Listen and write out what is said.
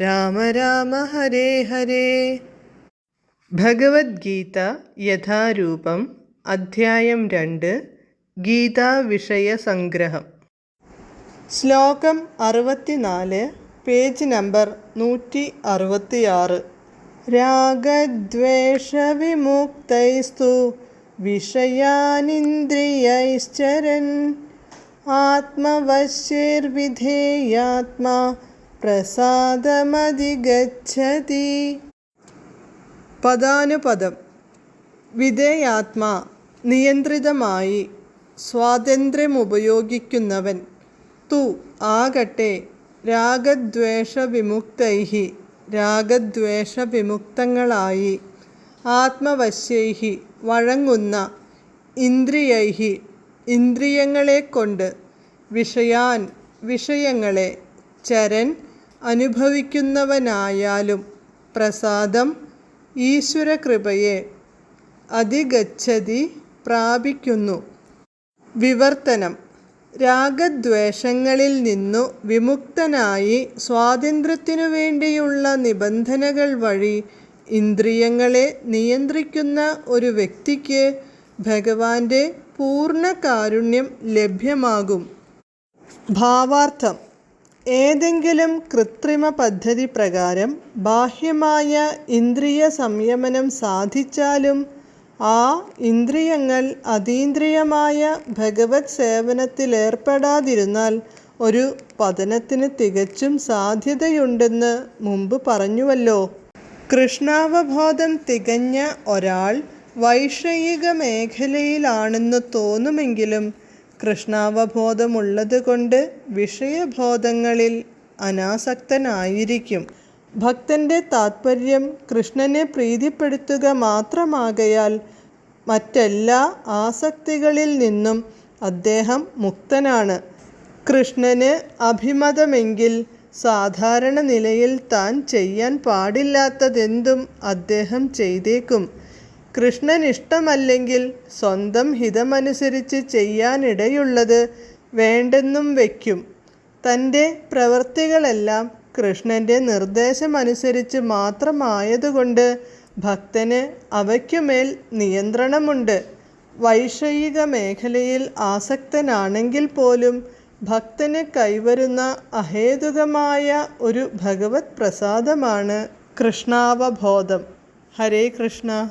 രാമ രാമ ഹരേ ഹരേ. ഭഗവത്ഗീത യഥാരൂപം അധ്യായം രണ്ട് ഗീതാ വിഷയ സംഗ്രഹം. ശ്ലോകം അറുപത്തിനാല് പേജ് നമ്പർ നൂറ്റി അറുപത്തിയാറ് രാഗദ്വേഷവിമുക്തൈസ്തു വിഷയാനിന്ദ്രിയൈശ്ചരൻ. ആത്മവശ്യർവിധേയാത്മാ പ്രസാദമധിഗച്ഛതി. പദാനുപദം. വിധേയാത്മാ നിയന്ത്രിതമായി സ്വാതന്ത്ര്യമുപയോഗിക്കുന്നവൻ. തു ആകട്ടെ രാഗദ്വേഷ വിമുക്തങ്ങളായി ആത്മവശ്യൈഹി വഴങ്ങുന്ന ഇന്ദ്രിയൈഹി ഇന്ദ്രിയങ്ങളെക്കൊണ്ട് വിഷയാൻ വിഷയങ്ങളെ ചരൻ അനുഭവിക്കുന്നവനായാലും പ്രസാദം ഈശ്വരകൃപയെ അതിഗച്ഛതി പ്രാപിക്കുന്നു. വിവർത്തനം. രാഗദ്വേഷങ്ങളിൽ നിന്നു വിമുക്തനായി സ്വാതന്ത്ര്യത്തിനു വേണ്ടിയുള്ള നിബന്ധനകൾ വഴി ഇന്ദ്രിയങ്ങളെ നിയന്ത്രിക്കുന്ന ഒരു വ്യക്തിക്ക് ഭഗവാന്റെ പൂർണ കാരുണ്യം ലഭ്യമാകും. ഭാവാർത്ഥം. ഏതെങ്കിലും കൃത്രിമ പദ്ധതി പ്രകാരം ബാഹ്യമായ ഇന്ദ്രിയ സംയമനം സാധിച്ചാലും ആ ഇന്ദ്രിയങ്ങൾ അതീന്ദ്രിയമായ ഭഗവത് സേവനത്തിലേർപ്പെടാതിരുന്നാൽ ഒരു പതനത്തിന് തികച്ചും സാധ്യതയുണ്ടെന്ന് മുമ്പ് പറഞ്ഞുവല്ലോ. കൃഷ്ണാവബോധം തികഞ്ഞ ഒരാൾ വൈഷയിക മേഖലയിലാണെന്ന് തോന്നുമെങ്കിലും കൃഷ്ണാവബോധമുള്ളതുകൊണ്ട് വിഷയബോധങ്ങളിൽ അനാസക്തനായിരിക്കും. ഭക്തന്റെ താത്പര്യം കൃഷ്ണനെ പ്രീതിപ്പെടുത്തുക മാത്രമാകയാൽ മറ്റെല്ലാ ആസക്തികളിൽ നിന്നും അദ്ദേഹം മുക്തനാണ്. കൃഷ്ണന് അഭിമതമെങ്കിൽ സാധാരണ നിലയിൽ താൻ ചെയ്യാൻ പാടില്ലാത്തതെന്തും അദ്ദേഹം ചെയ്തേക്കും. കൃഷ്ണൻ ഇഷ്ടമല്ലെങ്കിൽ സ്വന്തം ഹിതമനുസരിച്ച് ചെയ്യാനിടയുള്ളത് വേണ്ടെന്നും വയ്ക്കും. തന്റെ പ്രവൃത്തികളെല്ലാം കൃഷ്ണന്റെ നിർദ്ദേശമനുസരിച്ച് മാത്രമായതുകൊണ്ട് ഭക്തന് അവയ്ക്കുമേൽ നിയന്ത്രണമുണ്ട്. വൈഷയിക മേഖലയിൽ ആസക്തനാണെങ്കിൽ പോലും ഭക്തന് കൈവരുന്ന അഹേതുകമായ ഒരു ഭഗവത് പ്രസാദമാണ് കൃഷ്ണാവബോധം. ഹരേ കൃഷ്ണ.